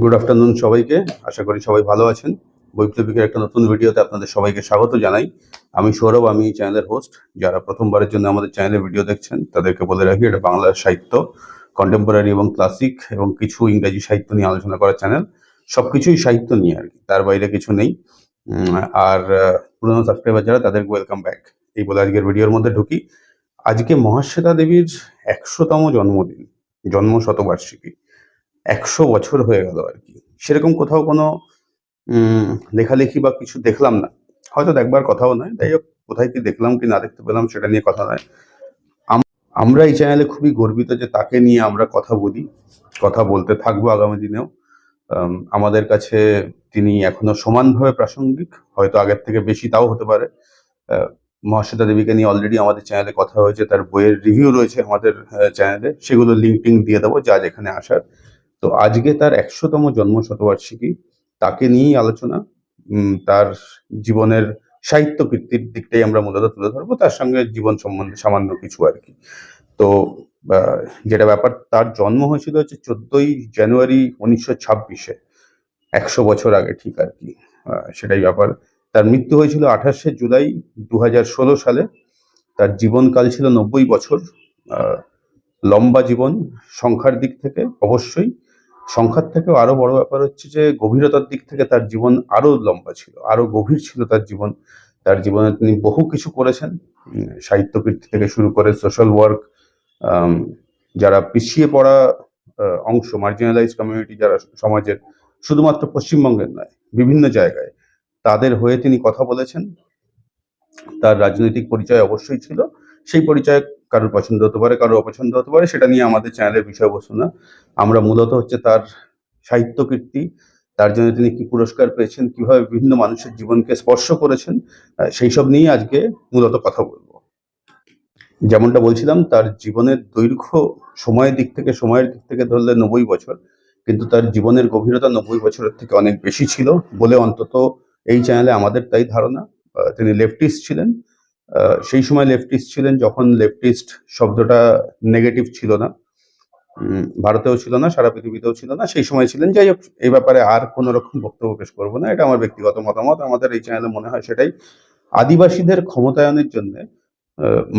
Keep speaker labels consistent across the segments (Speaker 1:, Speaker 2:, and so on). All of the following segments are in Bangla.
Speaker 1: গুড আফটারনুন সবাইকে। আশা করি সবাই ভালো আছেন। বৈপ্লবিকের একটা নতুন ভিডিওতে আপনাদের সবাইকে স্বাগত জানাই। আমি সৌরভ, আমি চ্যানেলের হোস্ট যারা প্রথমবারের জন্য আমাদের চ্যানেলে ভিডিও দেখছেন, তাদেরকে বলে রাখি, এটা বাংলা সাহিত্য কন্টেম্পোরারি এবং ক্লাসিক এবং কিছু ইংরেজি সাহিত্য নিয়ে আলোচনা করার চ্যানেল সব কিছুই সাহিত্য নিয়ে আর কি, তার বাইরে কিছু নেই। আর পুরনো সাবস্ক্রাইবার যারা, তাদেরকে ওয়েলকাম ব্যাক এই বলে আজকের ভিডিওর মধ্যে ঢুকি। আজকে মহাশ্বেতা দেবীর একশোতম জন্মদিন জন্ম শতবার্ষিকী একশো বছর হয়ে গেল আর কি। সেরকম কোথাও কোনো লেখালেখি বা কিছু দেখলাম না। হয়তো দেখবার কথাও নয়। যাই হোক, কোথায় কি দেখলাম কি না দেখতে পেলাম সেটা নিয়ে কথা নয়। আম- আমরা এই চ্যানেলে খুবই গর্বিত যে তাকে নিয়ে আমরা কথা বলি, কথা বলতে থাকব আগামী দিনেও। আমাদের কাছে তিনি এখনও সমানভাবে প্রাসঙ্গিক, হয়তো আগের থেকে বেশি তাও হতে পারে। মহাশ্বেতা দেবীকে নিয়ে অলরেডি আমাদের চ্যানেলে কথা হয়েছে, তার বইয়ের রিভিউ রয়েছে আমাদের চ্যানেলে সেগুলো লিঙ্ক টিঙ্ক দিয়ে দেবো, যা যেখানে আসার। তো আজকে তার একশোতম জন্ম শতবার্ষিকী তাকে নিয়েই আলোচনা। তার জীবনের সাহিত্য কীর্তির দিকটাই আমরা মূলত তুলে ধরবো, তার সঙ্গে জীবন সম্বন্ধে সামান্য কিছু আর কি। তো যেটা ব্যাপার, তার জন্ম হয়েছিল হচ্ছে চোদ্দই জানুয়ারি উনিশশো ছাব্বিশে, একশো বছর আগে ঠিক আর কি। সেটাই ব্যাপার। তার মৃত্যু হয়েছিল আঠাশে জুলাই দু হাজার ষোলো সালে। তার জীবনকাল ছিল নব্বই বছর। লম্বা জীবন, সংখ্যার দিক থেকে অবশ্যই। সংখ্যার থেকেও আরও বড় ব্যাপার হচ্ছে যে, গভীরতার দিক থেকে তার জীবন আরও লম্বা ছিল, আরও গভীর ছিল তার জীবন। তার জীবনে তিনি বহু কিছু করেছেন। সাহিত্য কীর্তি থেকে শুরু করে সোশ্যাল ওয়ার্ক যারা পিছিয়ে পড়া অংশ মার্জিনালাইজ কমিউনিটি যারা সমাজের, শুধুমাত্র পশ্চিমবঙ্গের নয়, বিভিন্ন জায়গায়, তাদের হয়ে তিনি কথা বলেছেন। তার রাজনৈতিক পরিচয় অবশ্যই ছিল। সেই পরিচয় কারোর পছন্দ হতে পারে, কারোর অপছন্দ হতে পারে, সেটা নিয়ে আমাদের চ্যানেলের বিষয়বস্তু না। আমরা মূলত হচ্ছে তার সাহিত্য কীর্তি, তার জন্য তিনি কি পুরস্কার পেয়েছেন, কীভাবে বিভিন্ন মানুষের জীবনকে স্পর্শ করেছেন সেই সব নিয়ে আজকে মূলত কথা বলব। যেমনটা বলছিলাম, তার জীবনের দৈর্ঘ্য সময়ের দিক থেকে, সময়ের দিক থেকে ধরলে নব্বই বছর, কিন্তু তার জীবনের গভীরতা নব্বই বছরের থেকে অনেক বেশি ছিল বলে অন্তত এই চ্যানেলে আমাদের তাই ধারণা। তিনি লেফটিস্ট ছিলেন সেই সময় লেফটিস্ট ছিলেন যখন লেফটিস্ট শব্দটা নেগেটিভ ছিল না। ভারতেও ছিল না, সারা পৃথিবীতেও ছিল না। সেই সময় ছিলেন। যাই হোক, এই ব্যাপারে আর কোনো রকম বক্তব্য পেশ করব না। এটা আমার ব্যক্তিগত মতামত। আমাদের এই চ্যানেলে মনে হয় সেটাই। আদিবাসীদের ক্ষমতায়নের জন্য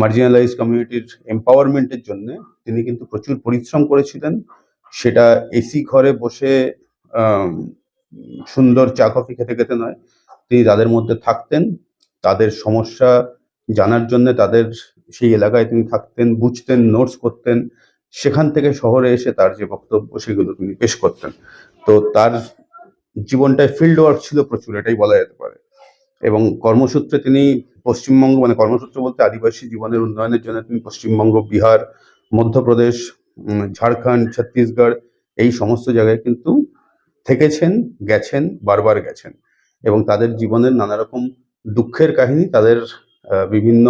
Speaker 1: মার্জিনালাইজ কমিউনিটির এম্পাওয়ারমেন্টের জন্য তিনি কিন্তু প্রচুর পরিশ্রম করেছিলেন। সেটা এসি ঘরে বসে সুন্দর চা কফি খেতে খেতে নয়। তিনি তাদের মধ্যে থাকতেন। তাদের সমস্যা জানার জন্য তাদের সেই এলাকায় তিনি থাকতেন, বুঝতেন নোটস করতেন। সেখান থেকে শহরে এসে তার যে বক্তব্য সেগুলো তিনি পেশ করতেন। তো তার জীবনটায় ফিল্ড ওয়ার্ক ছিল প্রচুর, এটাই বলা যেতে পারে। এবং কর্মসূত্রে তিনি পশ্চিমবঙ্গ মানে কর্মসূত্র বলতে আদিবাসী জীবনের উন্নয়নের জন্য তিনি পশ্চিমবঙ্গ, বিহার, মধ্যপ্রদেশ ঝাড়খণ্ড, ছত্তিশগড় এই সমস্ত জায়গায় কিন্তু থেকেছেন, গেছেন, বারবার গেছেন। এবং তাদের জীবনের নানা রকম দুঃখের কাহিনী তাদের বিভিন্ন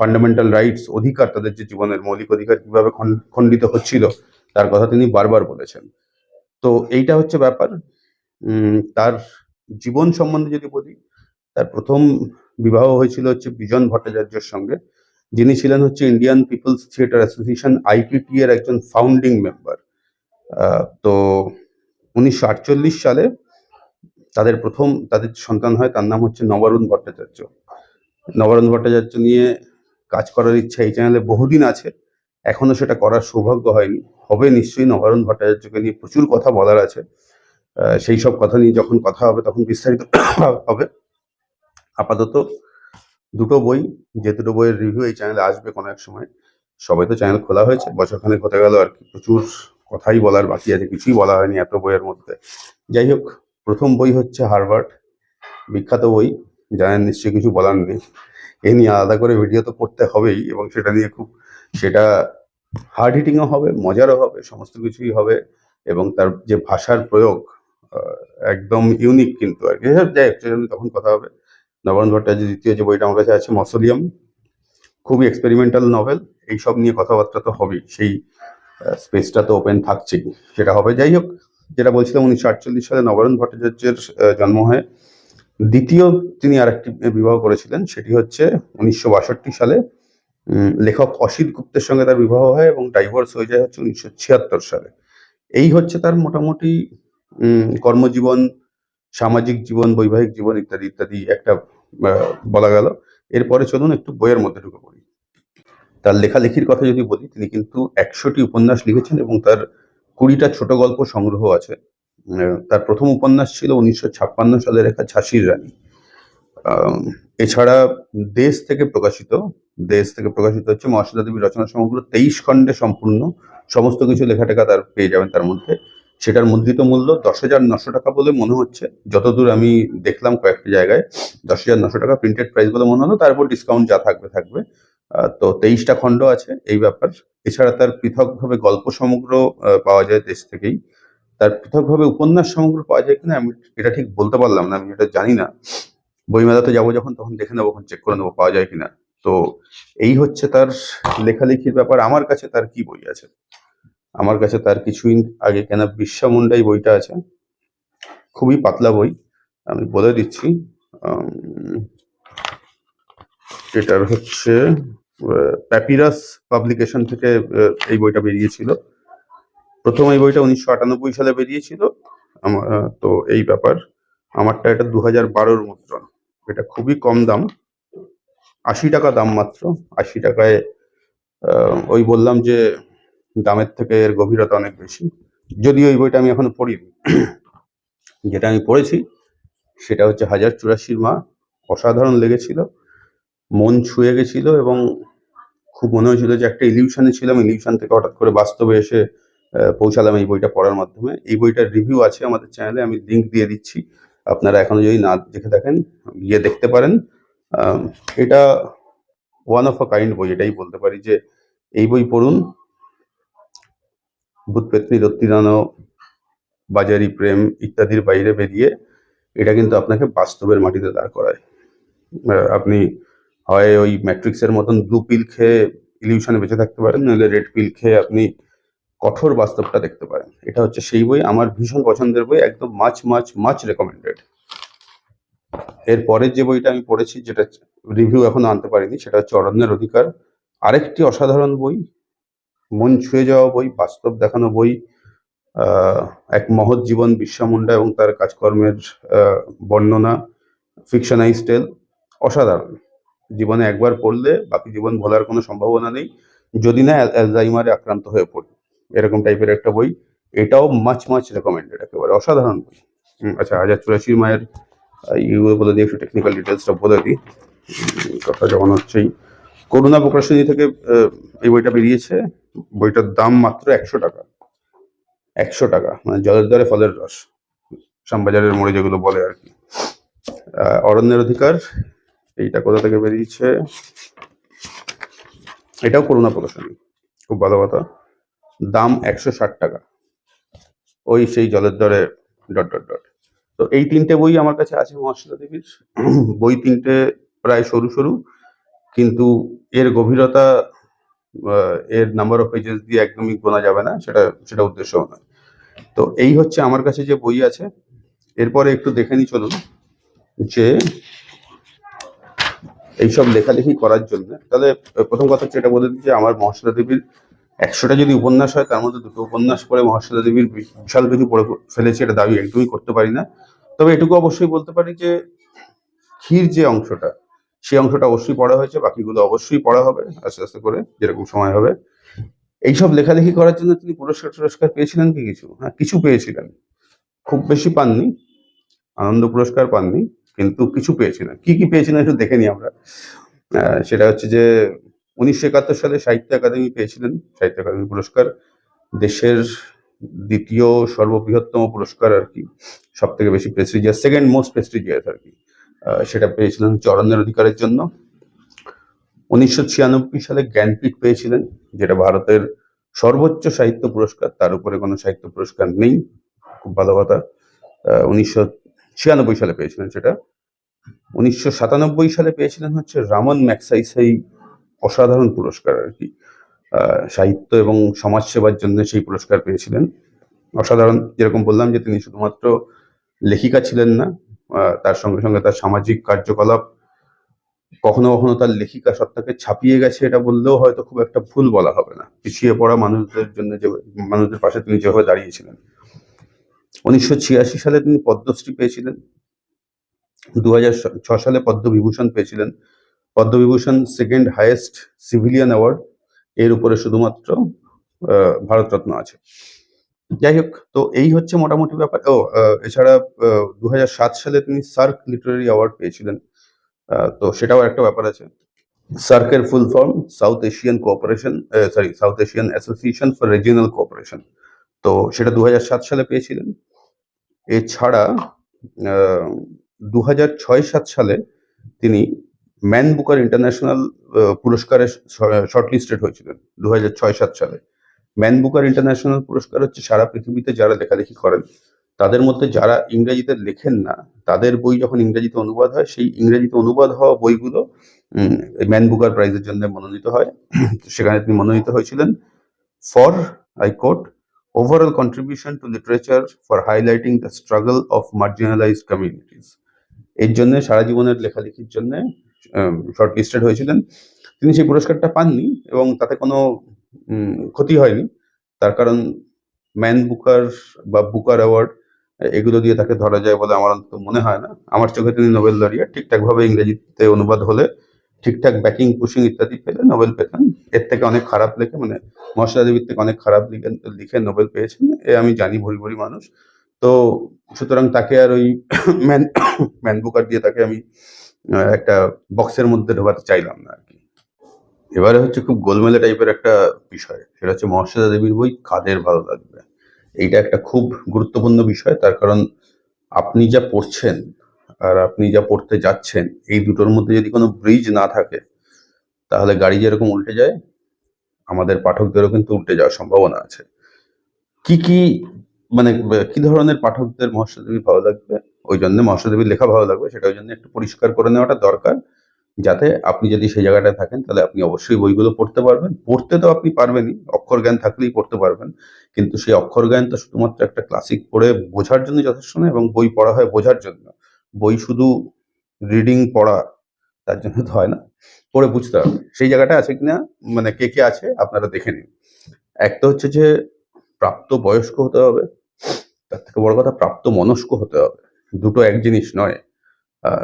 Speaker 1: ফান্ডামেন্টাল রাইটস অধিকার, তাদের যে জীবনের মৌলিক অধিকার কীভাবে খণ্ডিত হচ্ছিল, তার কথা তিনি বারবার বলেছেন। তো এইটা হচ্ছে ব্যাপার। তার জীবন সম্বন্ধে যদি বলি, তার প্রথম বিবাহ হয়েছিল হচ্ছে বিজন ভট্টাচার্যের সঙ্গে। যিনি ছিলেন হচ্ছে Indian People's Theatre Association IPT এর একজন ফাউন্ডিং মেম্বার তো উনিশশো আটচল্লিশ সালে তাদের প্রথম, তাদের সন্তান হয়, তার নাম হচ্ছে নবারুণ ভট্টাচার্য। নবারুণ ভট্টাচার্য নিয়ে কাজ করার ইচ্ছা এই চ্যানেলে বহুদিন আছে। এখনও সেটা করার সৌভাগ্য হয়নি। হবে নিশ্চয়ই নবারুণ ভট্টাচার্যকে নিয়ে প্রচুর কথা বলার আছে। সেই সব কথা নিয়ে যখন কথা হবে, তখন বিস্তারিত হবে। আপাতত দুটো বই, যে দুটো বইয়ের রিভিউ এই চ্যানেলে আসবে কোনো এক সময়। সবাই তো চ্যানেল খোলা হয়েছে বছরখানেক হতে গেল আর কি। প্রচুর কথাই বলার বাকি আছে, কিছুই বলা হয়নি এত বইয়ের মধ্যে। যাই হোক প্রথম বই হচ্ছে হারভার্ড, বিখ্যাত বই, জানেন নিশ্চয়ই কিছু বলার নেই। এ নিয়ে আলাদা করে ভিডিও তো করতে হবেই এবং সেটা নিয়ে খুব, সেটা হার্ড হিটিংও হবে, মজারও হবে, সমস্ত কিছুই হবে এবং তার যে ভাষার প্রয়োগ একদম ইউনিক কিন্তু আর কি। যাই তখন কথা হবে। নবায়ন ভট্টাচার্য দ্বিতীয় যে বইটা আমার কাছে আছে, মসোলিয়াম, খুবই এক্সপেরিমেন্টাল নভেল এইসব নিয়ে কথাবার্তা তো হবেই, সেই স্পেসটা তো ওপেন থাকছেই, সেটা হবে। যাই হোক যেটা বলছিলাম উনিশশো আটচল্লিশ সালে নবরণ ভট্টাচার্যের জন্ম হয়। দ্বিতীয় তিনি আরেকটি বিবাহ করেছিলেন, সেটি হচ্ছে উনিশশো বাষট্টি সালে লেখক অসিত গুপ্তের সঙ্গে তার বিবাহ হয় এবং ডাইভোর্স হয়ে যায় হচ্ছে উনিশশো ছিয়াত্তর সালে। এই হচ্ছে তার মোটামুটি কর্মজীবন, সামাজিক জীবন, বৈবাহিক জীবন ইত্যাদি ইত্যাদি একটা বলা গেল। এরপরে চলুন একটু বইয়ের মধ্যে ঢুকে পড়ি। তার লেখালেখির কথা যদি বলি, তিনি কিন্তু একশোটি উপন্যাস লিখেছেন এবং তার কুড়িটা ছোট গল্প সংগ্রহ আছে। আহ, তার প্রথম উপন্যাস ছিল উনিশশো ছাপ্পান্ন সালে লেখা ঝাঁসির রানী। এছাড়া দেশ থেকে প্রকাশিত দেশ থেকে প্রকাশিত হচ্ছে মহাশ্বেতা দেবীর রচনা সমগ্র তেইশ খণ্ডে সম্পূর্ণ। সমস্ত কিছু লেখাটেখা তার পেয়ে যাবেন তার মধ্যে। সেটার মুদ্রিত মূল্য দশ হাজার নশো টাকা বলে মনে হচ্ছে। যতদূর আমি দেখলাম কয়েকটি জায়গায় দশ হাজার নশো টাকা প্রিন্টেড প্রাইস বলে মনে হলো। তারপর ডিসকাউন্ট যা থাকবে থাকবে। তো তেইশটা খণ্ড আছে এই ব্যাপার। এছাড়া তার পৃথকভাবে গল্প সমগ্র পাওয়া যায় দেশ থেকেই। তার পৃথকভাবে উপন্যাস সমগ্র পাওয়া যায় কিনা আমি এটা ঠিক বলতে পারলাম না, আমি এটা জানি না। বইমেলাতে যাব যখন, তখন দেখে নেব চেক করে নেব পাওয়া যায় কিনা। তো এই হচ্ছে তার লেখালেখির ব্যাপার। আমার কাছে তার কি বই আছে? আমার কাছে তার কিছুদিন আগে কেনা বিশ্বা মুন্ডাই বইটা আছে। খুবই পাতলা বই, আমি বলে দিচ্ছি। এটার হচ্ছে প্যাপিরাস পাবলিকেশন থেকে এই বইটা বেরিয়েছিল। প্রথম এই বইটা উনিশশো আটানব্বই সালে বেরিয়েছিল। তো এই ব্যাপার। আমারটা এটা দু হাজার বারোর মুদ্রণ। এটা খুবই কম দাম। আশি টাকা দাম মাত্র। আশি টাকায় ওই বললাম যে দামের থেকে এর গভীরতা অনেক বেশি। যদিও এই বইটা আমি এখনও পড়িনি। যেটা আমি পড়েছি, সেটা হচ্ছে হাজার চুরাশির মা। অসাধারণ লেগেছিল। মন ছুঁয়ে গেছিল এবং খুব মনে হয়েছিল যে একটা ইলিউশনে ছিলাম ইলিউশন থেকে হঠাৎ করে বাস্তবে এসে পৌঁছালাম এই বইটা পড়ার মাধ্যমে। এই বইটার রিভিউ আছে আমাদের চ্যানেলে আমি লিঙ্ক দিয়ে দিচ্ছি। আপনারা এখনও যদি না দেখে থাকেন, গিয়ে দেখতে পারেন। এটা ওয়ান অফ আ কাইন্ড বই, এটাই বলতে পারি যে, এই বই পড়ুন। ভূত পেতনি রত্তিদানো বাজারি প্রেম ইত্যাদির বাইরে বেরিয়ে, এটা কিন্তু আপনাকে বাস্তবের মাটিতে দাঁড় করায়। আপনি হয় ওই ম্যাট্রিক্সের মতন ব্লু পিল খেয়ে ইলিউশনে বেঁচে থাকতে পারেন নাহলে রেড পিল খেয়ে আপনি কঠোর বাস্তবটা দেখতে পারেন। এটা হচ্ছে সেই বই, আমার ভীষণ পছন্দের বই, একদম মাছ মাছ মাছ রেকমেন্ডেড এর পরের যে বইটা আমি পড়েছি, যেটা রিভিউ এখনও আনতে পারিনি, সেটা হচ্ছে অরণ্যের অধিকার। আরেকটি অসাধারণ বই, মন ছুঁয়ে যাওয়া বই, বাস্তব দেখানো বই এক মহৎ জীবন বিশ্বা মুন্ডা এবং তার কাজকর্মের বর্ণনা ফিকশনাইজ টেল অসাধারণ। জীবনে একবার পড়লে বাকি জীবন ভোলার কোনো সম্ভাবনা নেই। যদি না অ্যাল- অ্যালজাইমারে আক্রান্ত হয়ে পড়ি। এরকম টাইপের একটা বই। এটাও মাছ মাছ রেকমেন্ডেড একেবারে অসাধারণ বই। আচ্ছা হাজার চুরাশির মায়ের ইউগুলো বলে দিই একটু টেকনিক্যাল ডিটেলসটা বলে দিই। কথা যখন হচ্ছেই। করুণা প্রকাশনী থেকে এই বইটা বেরিয়েছে। বইটার দাম মাত্র একশো টাকা। একশো টাকা মানে জলের দ্বারে ফলের রস। শ্যামবাজারের মোড়ে যেগুলো বলে আর কি। অরণ্যের অধিকার এইটা কোথা থেকে বেরিয়েছে? এটাও করুণা প্রকাশনী খুব ভালো কথা। দাম একশো ষাট টাকা। ওই সেই জলের দরে ডট ডট ডট। তো এই তিনটে বই আমার কাছে আছে মহাশ্বেতা দেবীর। বই তিনটে প্রায় সরু সরু। কিন্তু এর গভীরতা এর নাম্বার অফ পেজেস দিয়ে একদমই গোনা যাবে না, সেটা সেটা উদ্দেশ্য নয়। তো এই হচ্ছে আমার কাছে যে বই আছে। এরপরে একটু দেখে নি চলুন। যে এইসব লেখালেখি করার জন্য। তাহলে প্রথম কথা হচ্ছে এটা বলে দিই যে আমার মহাশ্বেতা দেবীর একশোটা যদি উপন্যাস হয়, তার মধ্যে দুটো উপন্যাস পড়ে মহাশ্বেতা দেবীর বিশাল কিছু পড়ে ফেলেছি, এটা দাবি একদমই করতে পারি না। তবে এটুকু অবশ্যই বলতে পারি যে, ক্ষীর যে অংশটা, সেই অংশটা অবশ্যই পড়া হয়েছে, বাকিগুলো অবশ্যই পড়া হবে, আস্তে আস্তে করে যেরকম সময় হবে। এইসব লেখালেখি করার জন্য তিনি পুরস্কার টুরস্কার পেয়েছিলেন কি কিছু? হ্যাঁ কিছু পেয়েছিলেন। খুব বেশি পাননি, আনন্দ পুরস্কার পাননি। কিন্তু কিছু পেয়েছিলেন কি কি পেয়েছিলেন একটু দেখে নিই আমরা। সেটা হচ্ছে যে উনিশশো একাত্তর সালে সাহিত্য একাডেমি পেয়েছিলেন, সাহিত্য একাডেমি পুরস্কার। দেশের দ্বিতীয় সর্ববৃহত্তম পুরস্কার আর কি সব থেকে বেশি প্রেস্টিজিয়াস সেকেন্ড মোস্ট প্রেস্টিজিয়াস আর কি। সেটা পেয়েছিলেন চরণের অধিকারের জন্য। উনিশশো ছিয়ানব্বই সালে জ্ঞানপীঠ পেয়েছিলেন, যেটা ভারতের সর্বোচ্চ সাহিত্য পুরস্কার। তার উপরে কোনো সাহিত্য পুরস্কার নেই, খুব ভালো কথা। উনিশশো ছিয়ানব্বই সালে পেয়েছিলেন সেটা। উনিশশো সাতানব্বই সালে পেয়েছিলেন হচ্ছে রামন ম্যাকসাইসাই অসাধারণ পুরস্কার আর কি। সাহিত্য এবং সমাজসেবার জন্য সেই পুরস্কার পেয়েছিলেন। অসাধারণ যেরকম বললাম যে তিনি শুধুমাত্র লেখিকা ছিলেন না তার সঙ্গে সঙ্গে তার সামাজিক কার্যকলাপ কখনো কখনো তার লেখিকা সত্তাকে ছাপিয়ে গেছে এটা বললেও হয়তো খুব একটা ভুল বলা হবে না। পিছিয়ে পড়া মানুষদের জন্য যে, মানুষদের পাশে তিনি যেভাবে দাঁড়িয়েছিলেন। উনিশশো ছিয়াশি সালে তিনি পদ্মশ্রী পেয়েছিলেন। দু সালে পদ্মবিভূষণ পেয়েছিলেন। Padma Vibhushan second highest civilian award এর উপরে শুধুমাত্র ভারতরত্ন আছে। যাই হোক, তো এই হচ্ছে মোটামুটি ব্যাপার। ও এছাড়া দু হাজার সাত সালে তিনি সার্ক লিটারারি অ্যাওয়ার্ড পেয়েছিলেন। তো সেটাও একটা ব্যাপার আছে। সার্কের full form South Asian cooperation sorry South Asian association for regional cooperation তো সেটা দু হাজার সাত সালে পেয়েছিলেন। এছাড়া দু হাজার ছয় সাত সালে তিনি ম্যান বুকার ইন্টারন্যাশনাল পুরস্কারে শর্টলিস্টেড হয়েছিলেন দু হাজার ছয় সাত সালে। ম্যান বুকার ইন্টারন্যাশনাল পুরস্কার হচ্ছে সারা পৃথিবীতে যারা লেখালেখি করেন, তাদের মধ্যে যারা ইংরেজিতে লেখেন না, তাদের বই যখন ইংরেজিতে অনুবাদ হয়, সেই ইংরেজিতে অনুবাদ হওয়া বইগুলো ম্যান বুকার প্রাইজের জন্য মনোনীত হয়। সেখানে তিনি মনোনীত হয়েছিলেন। For, I quote overall contribution to literature for highlighting the struggle of marginalized communities. এর জন্য, সারা জীবনের লেখালেখির জন্য শর্ট লিস্টেড হয়েছিলেন। তিনি সেই পুরস্কারটা পাননি এবং তাতে কোনো ক্ষতি হয়নি। তার কারণ ম্যান বুকার বা বুকার অ্যাওয়ার্ড, এগুলো দিয়ে তাকে ধরা যায় বলে আমার অন্তত মনে হয় না। আমার চোখে তিনি নোবেল লরিয়া ঠিকঠাকভাবে ইংরেজিতে অনুবাদ হলে ঠিকঠাক ব্যাকিং পুশিং ইত্যাদি পেলে নোবেল পেতেন। এর থেকে অনেক খারাপ লেখে মানে মশলা থেকে অনেক খারাপ লিখে লিখে নোবেল পেয়েছেন। এ আমি জানি ভরি ভরি মানুষ। তো সুতরাং তাকে আর ওই ম্যান ম্যান বুকার দিয়ে তাকে আমি একটা বক্সের মধ্যে ঢোকাতে চাইলাম না আর কি এবারে হচ্ছে খুব গোলমেলে টাইপের একটা বিষয়। সেটা হচ্ছে মহাশ্বেতা দেবীর বই কাদের ভালো লাগবে? এইটা একটা খুব গুরুত্বপূর্ণ বিষয়। তার কারণ আপনি যা পড়ছেন আর আপনি যা পড়তে যাচ্ছেন, এই দুটোর মধ্যে যদি কোনো ব্রিজ না থাকে, তাহলে গাড়ি যেরকম উল্টে যায়, আমাদের পাঠকদেরও কিন্তু উল্টে যাওয়ার সম্ভাবনা আছে। কি কি মানে কি ধরনের পাঠকদের মহাশ্বেতাদেবী ভালো লাগবে? ওই জন্য মহাশ্বেতাদেবীর লেখা ভালো লাগবে, সেটা ওই জন্য একটু পরিষ্কার করে নেওয়াটা দরকার, যাতে আপনি যদি সেই জায়গাটায় থাকেন, তাহলে আপনি অবশ্যই বইগুলো পড়তে পারবেন। পড়তে তো আপনি পারবেনই, অক্ষর জ্ঞান থাকলেই পড়তে পারবেন, কিন্তু সেই অক্ষর জ্ঞান তো শুধুমাত্র একটা ক্লাসিক পড়ে বোঝার জন্য যথেষ্ট না এবং বই পড়া হয় বোঝার জন্য। বই শুধু রিডিং পড়া তার জন্য তো হয় না, পড়ে বুঝতে হবে। সেই জায়গাটা আছে কিনা মানে কে কে আছে, আপনারা দেখে নিন। একটা হচ্ছে যে প্রাপ্ত বয়স্ক হতে হবে, তার থেকে বড় কথা প্রাপ্ত মনস্ক হতে হবে। দুটো এক জিনিস নয়।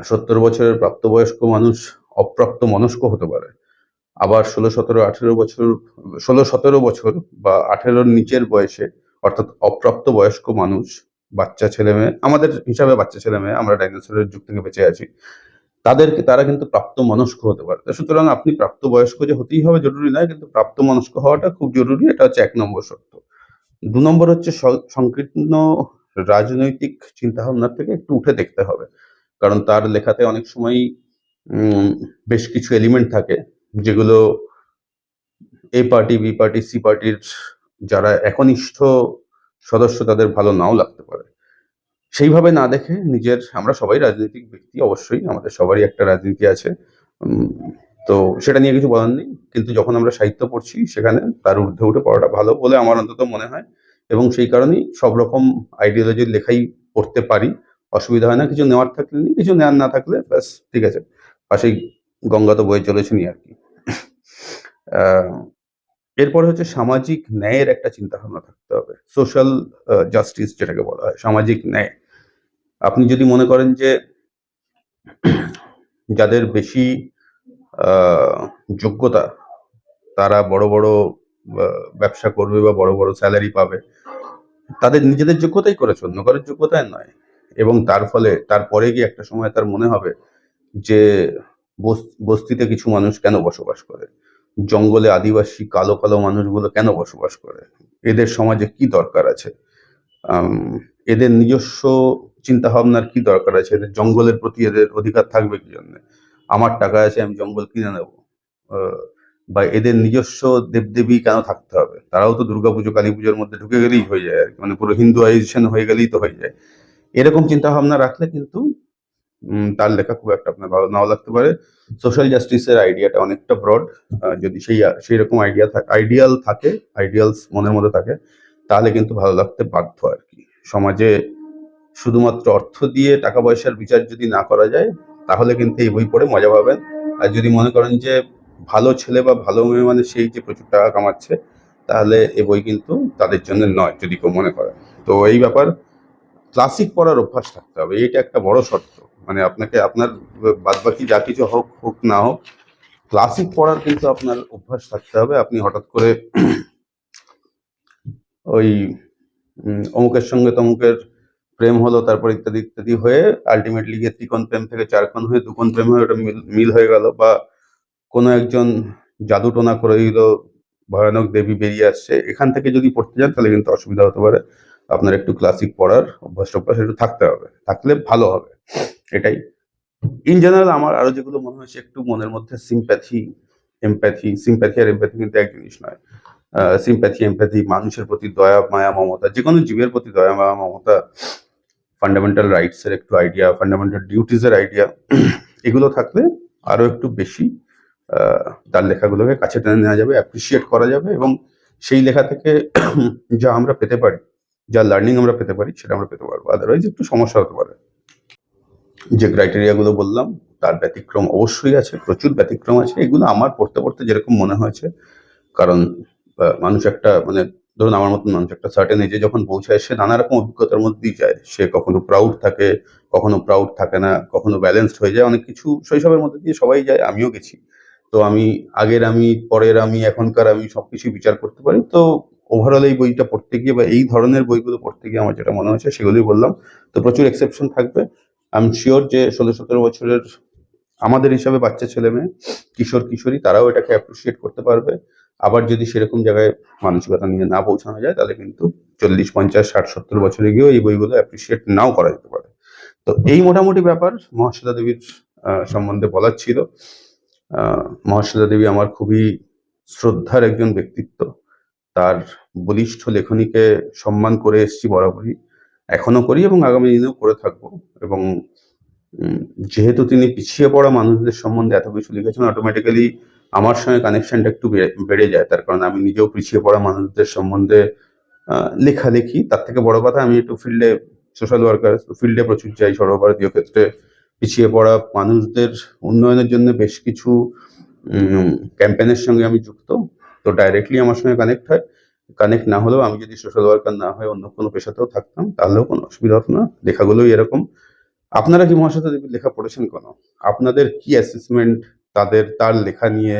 Speaker 1: সত্তর বছরের প্রাপ্তবয়স্ক মানুষ অপ্রাপ্ত মনস্ক হতে পারে। আবার ষোলো, সতেরো, আঠেরো বছর, ষোলো, সতেরো বছর বা আঠেরোর নিচের বয়সে অর্থাৎ অপ্রাপ্ত বয়স্ক মানুষ বাচ্চা, ছেলে, মেয়ে, আমাদের হিসাবে বাচ্চা, ছেলে, মেয়ে, আমরা ডাইনোসরের যুগ থেকে বেঁচে আছি। তাদেরকে, তারা কিন্তু প্রাপ্ত মনস্ক হতে পারে। সুতরাং আপনি প্রাপ্ত বয়স্ক যে হতেই হবে জরুরি নয়, কিন্তু প্রাপ্ত মনস্ক হওয়াটা খুব জরুরি, এটা হচ্ছে এক নম্বর শর্ত। দু নম্বর হচ্ছে সংকীর্ণ রাজনৈতিক চিন্তাভাবনার থেকে একটু উঠে দেখতে হবে। কারণ তার লেখাতে অনেক সময় বেশ কিছু এলিমেন্ট থাকে, যেগুলো A party B party C পার্টির যারা একনিষ্ঠ সদস্য তাদের ভালো নাও লাগতে পারে। সেইভাবে না দেখে নিজের, আমরা সবাই রাজনৈতিক ব্যক্তি অবশ্যই, আমাদের সবারই একটা রাজনীতি আছে। তো সেটা নিয়ে কিছু বলার নেই। কিন্তু যখন আমরা সাহিত্য পড়ছি, সেখানে তার ঊর্ধ্বে উঠে পড়াটা ভালো বলে আমার অন্তত মনে হয়। এবং সেই কারণেই সব রকম আইডিওলজির লেখাই পড়তে পারি। অসুবিধা হয় না, কিছু নেওয়ার থাকলে নিই, কিছু নেওয়ার না থাকলে ব্যাস, ঠিক আছে। পাশেই গঙ্গা তো বয়ে চলেছে নি আর কি। এরপরে হচ্ছে সামাজিক ন্যায়ের একটা চিন্তা ভাবনা থাকতে হবে। সোশ্যাল জাস্টিস যেটাকে বলা হয়, সামাজিক ন্যায়। আপনি যদি মনে করেন যে যাদের বেশি যোগ্যতা, তারা বড় বড় ব্যবসা করবে বা বড় বড় স্যালারি পাবে, তাদের নিজেদের যোগ্যতাই করেছে অন্য কারোর যোগ্যতায় নয়। এবং তার ফলে তারপরে গিয়ে একটা সময় তার মনে হবে যে বস- বস্তিতে কিছু মানুষ কেন বসবাস করে? জঙ্গলে আদিবাসী কালো কালো মানুষগুলো কেন বসবাস করে? এদের সমাজে কি দরকার আছে? এদের নিজস্ব চিন্তা ভাবনার কি দরকার আছে? এদের জঙ্গলের প্রতি এদের অধিকার থাকবে কি জন্য? আমার টাকা আছে, আমি জঙ্গল কিনে নেব। বা এদের নিজস্ব দেবদেবী কেন থাকতে হবে? তারাও তো দুর্গাপুজো কালী পুজোর মধ্যে ঢুকে গেলেই হয়ে যায় আর। মানে পুরো হিন্দুয়াইজেশন হয়ে গেলেই তো হয়ে যায়। এরকম চিন্তা ভাবনা রাখলে কিন্তু তার লেখা খুব একটা আপনার ভালো নাও লাগতে পারে। সোশ্যাল জাস্টিসের আইডিয়াটা অনেকটা ব্রড যদি সেই সেই রকম আইডিয়া থাকে আইডিয়াল থাকে আইডিয়ালস মনের মধ্যে থাকে, তাহলে কিন্তু ভালো লাগতে বাধ্য আর কি। সমাজে শুধুমাত্র অর্থ দিয়ে টাকা পয়সার বিচার যদি না করা যায়, তাহলে কিন্তু এই বই পড়ে মজা পাবেন। আর যদি মনে করেন যে ভালো ছেলে বা ভালো মেয়ে মানে সেই যে প্রচুর টাকা কামাচ্ছে, তাহলে এ বই কিন্তু তাদের জন্য নয়, যদি কেউ মনে করে। তো এই ব্যাপার ক্লাসিক পড়ার অভ্যাস থাকতে হবে। এটা একটা বড় শর্ত। মানে আপনাকে আপনার বাদবাকি যা কিছু হোক হোক না হোক ক্লাসিক পড়ার কিন্তু আপনার অভ্যাস থাকতে হবে। আপনি হঠাৎ করে ওই অমুকের সঙ্গে তমুকের প্রেম হলো, তারপর ইত্যাদি ইত্যাদি হয়ে আলটিমেটলি গিয়ে ত্রিকোণ প্রেম থেকে চারকোণ হয়ে দুকোণ প্রেম হয়ে ওটা মিল হয়ে গেল বা কোনো একজন জাদু টোনা করে দিল, ভয়ানক দেবী বেরিয়ে আসছে। এখান থেকে যদি পড়তে যান তাহলে কিন্তু অসুবিধা হতে পারে। আপনার একটু ক্লাসিক পড়ার অভ্যাস অভ্যাস একটু থাকতে হবে। থাকলে ভালো হবে। এটাই। ইন জেনারেল আমার আরও যেগুলো মনে হয়েছে, একটু মনের মধ্যে সিম্প্যাথি এমপ্যাথি সিম্প্যাথি আর এমপ্যাথি কিন্তু এক জিনিস নয়। সিম্প্যাথি এমপ্যাথি মানুষের প্রতি দয়া, মায়া, মমতা যে কোনো জীবের প্রতি দয়া, মায়া, মমতা ফান্ডামেন্টাল রাইটস এর একটু আইডিয়া ফান্ডামেন্টাল ডিউটিস এর আইডিয়া এগুলো থাকলে আরও একটু বেশি তার লেখাগুলোকে কাছে টেনে নেওয়া যাবে অ্যাপ্রিসিয়েট করা যাবে এবং সেই লেখা থেকে যা আমরা পেতে পারি যা লার্নিং আমরা পেতে পারি, সেটা আমরা পেতে পারব। আদারওয়াইজ একটু সমস্যা হতে পারে। যে ক্রাইটেরিয়াগুলো বললাম, তার ব্যতিক্রম অবশ্যই আছে, প্রচুর ব্যতিক্রম আছে। এগুলো আমার পড়তে পড়তে যেরকম মনে হয়েছে, কারণ মানুষ একটা মানে ধরুন আমার মতন মানুষ, একটা সার্টেন এজে যখন পৌঁছায়, সে নানা রকম অভিজ্ঞতার মধ্যেই যায়। সে কখনো প্রাউড থাকে, কখনো প্রাউড থাকে না, কখনো ব্যালেন্সড হয়ে যায়, অনেক কিছু শৈশবের মধ্যে দিয়ে সবাই যায়, আমিও গেছি। তো আমি আগের আমি, পরের আমি, এখনকার আমি সবকিছু বিচার করতে পারি। তো ওভারঅল এই বইটা পড়তে গিয়ে বা এই ধরনের বইগুলো পড়তে গিয়ে আমার যেটা মনে হয়েছে সেগুলোই বললাম। তো প্রচুর এক্সেপশন থাকবে। আমি শিওর যে ষোলো সতেরো বছরের আমাদের হিসাবে বাচ্চা ছেলে মেয়ে, কিশোর, কিশোরী, তারাও এটাকে অ্যাপ্রিসিয়েট করতে পারবে। আবার যদি সেরকম জায়গায় মানসিকতা নিয়ে না পৌঁছানো যায়, তাহলে কিন্তু চল্লিশ, পঞ্চাশ, ষাট, সত্তর বছরে গিয়েও এই বইগুলো অ্যাপ্রিসিয়েট নাও করা যেতে পারে। তো এই মোটামুটি ব্যাপার মহাশ্বেতা দেবীর সম্বন্ধে বলার ছিল। মহাশ্বেতা দেবী আমার খুবই শ্রদ্ধার একজন ব্যক্তিত্ব। তার বলিষ্ঠ লেখনীকে সম্মান করে এসেছি বরাবরই। এখনও করি এবং আগামী দিনেও করে থাকব এবং যেহেতু তিনি পিছিয়ে পড়া মানুষদের সম্বন্ধে এত কিছু লিখেছেন অটোমেটিক্যালি আমার সঙ্গে কানেকশনটা একটু বেড়ে যায়। তার কারণ আমি নিজেও পিছিয়ে পড়া মানুষদের সম্বন্ধে লেখালেখি। তার থেকে বড় কথা, আমি একটু ফিল্ডে সোশ্যাল ওয়ার্কার ফিল্ডে প্রচুর যাই সর্বভারতীয় ক্ষেত্রে। পিছিয়ে পড়া মানুষদের উন্নয়নের জন্য বেশ কিছু ক্যাম্পেনের সঙ্গে আমি যুক্ত। তো ডাইরেক্টলি আমার সঙ্গে কানেক্ট হয়। কানেক্ট না হলেও আমি যদি সোশ্যাল ওয়ার্কার না হয়ে অন্য কোনো পেশাতেও থাকতাম, তাহলেও কোনো অসুবিধা হতো না। লেখাগুলোই এরকম। আপনারা কি মহাশ্বেতা দেবীর লেখা পড়েছেন কেন? আপনাদের কি অ্যাসেসমেন্ট তাদের, তার লেখা নিয়ে,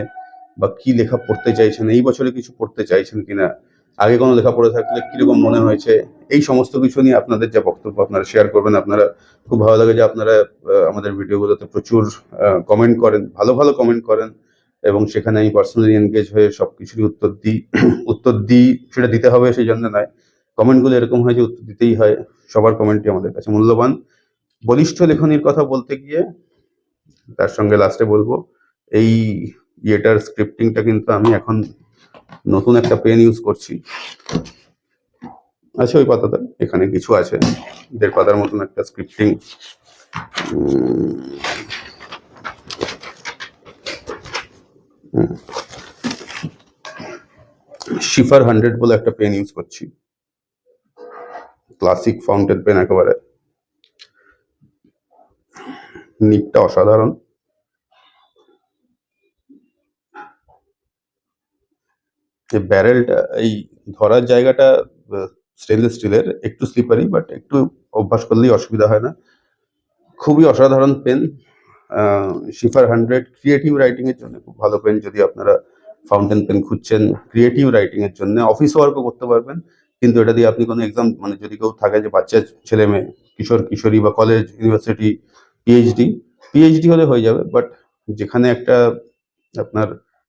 Speaker 1: বা কি লেখা পড়তে চাইছেন? এই বছরে কিছু পড়তে চাইছেন কিনা? আগে কোনো লেখা পড়ে থাকলে কীরকম মনে হয়েছে? এই সমস্ত কিছু নিয়ে আপনাদের যা বক্তব্য আপনারা শেয়ার করবেন, আপনারা খুব ভালো লাগে যে আপনারা আমাদের ভিডিওগুলোতে প্রচুর কমেন্ট করেন, ভালো ভালো কমেন্ট করেন। এবং সেখানে আমি পার্সোনালি এনগেজ হয়ে সব কিছুরই উত্তর দিই উত্তর দিই, সেটা দিতে হবে সেই জন্য নয়। কমেন্টগুলো এরকম হয় যে উত্তর দিতেই হয়, সবার কমেন্টই আমাদের কাছে মূল্যবান। বলিষ্ঠ লেখনীর কথা বলতে গিয়ে, তার সঙ্গে লাস্টে বলব, এই ইয়েটার স্ক্রিপ্টিংটা কিন্তু আমি এখন নতুন একটা পেন ইউজ করছি। আছে ওই পাতাটা, এখানে কিছু আছে। দেড় পাতার মতন একটা স্ক্রিপ্টিং শিফার হান্ড্রেড বলে একটা পেন ইউজ করছি। ক্লাসিক ফাউন্টেন পেন একেবারে। নিকটা অসাধারণ। এই ব্যারেলটা, এই ধরার জায়গাটা স্টেনলেস স্টিলের, একটু স্লিপারি বাট একটু অভ্যাস করলেই অসুবিধা হয় না। খুবই অসাধারণ pen. Sheaffer hundred creative writing এর জন্য। খুব ভালো পেন যদি আপনারা ফাউন্টেন পেন খুঁজছেন ক্রিয়েটিভ রাইটিং এর জন্য। অফিস ওয়ার্কও করতে পারবেন, কিন্তু এটা দিয়ে আপনি কোনো এক্সাম মানে যদি কেউ থাকে যে বাচ্চা, ছেলে, মেয়ে, কিশোর, কিশোরী বা কলেজ ইউনিভার্সিটি পিএইচডি পিএইচডি হলে হয়ে যাবে বাট যেখানে একটা আপনার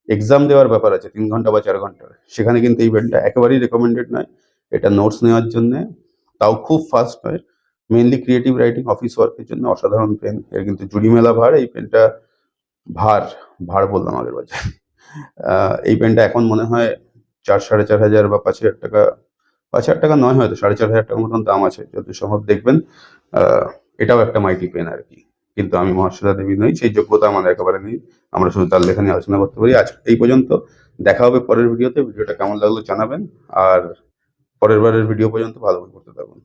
Speaker 1: এক্সাম দেওয়ার ব্যাপার আছে, তিন ঘণ্টা বা চার ঘণ্টার সেখানে কিন্তু এই পেনটা একেবারেই রেকমেন্ডেড নয়। এটা নোটস নেওয়ার জন্য, তাও খুব ফাস্ট হয় মেনলি ক্রিয়েটিভ রাইটিং অফিস ওয়ার্কের জন্য অসাধারণ পেন এর কিন্তু জুড়ি মেলা ভার এই পেনটা ভার ভার বললাম আগের আহ, এই পেনটা এখন মনে হয় চার সাড়ে চার হাজার বা পাঁচ হাজার টাকা পাঁচ হাজার টাকা নয় হয়তো সাড়ে চার হাজার টাকার মতন দাম আছে যত সম্ভব দেখবেন। এটাও একটা মাইটি পেন আর কি। কিন্তু আমি মহাশ্বেতা দেবী নই সেই যোগ্যতা আমাদের একেবারে নেই। আমরা শুধু তার লেখা নিয়ে আলোচনা করতে পারি। আজ এই পর্যন্ত। দেখা হবে পরের ভিডিওতে ভিডিওটা কেমন লাগল জানাবেন। আর পরের বারের ভিডিও পর্যন্ত ভালো করে করতে থাকুন।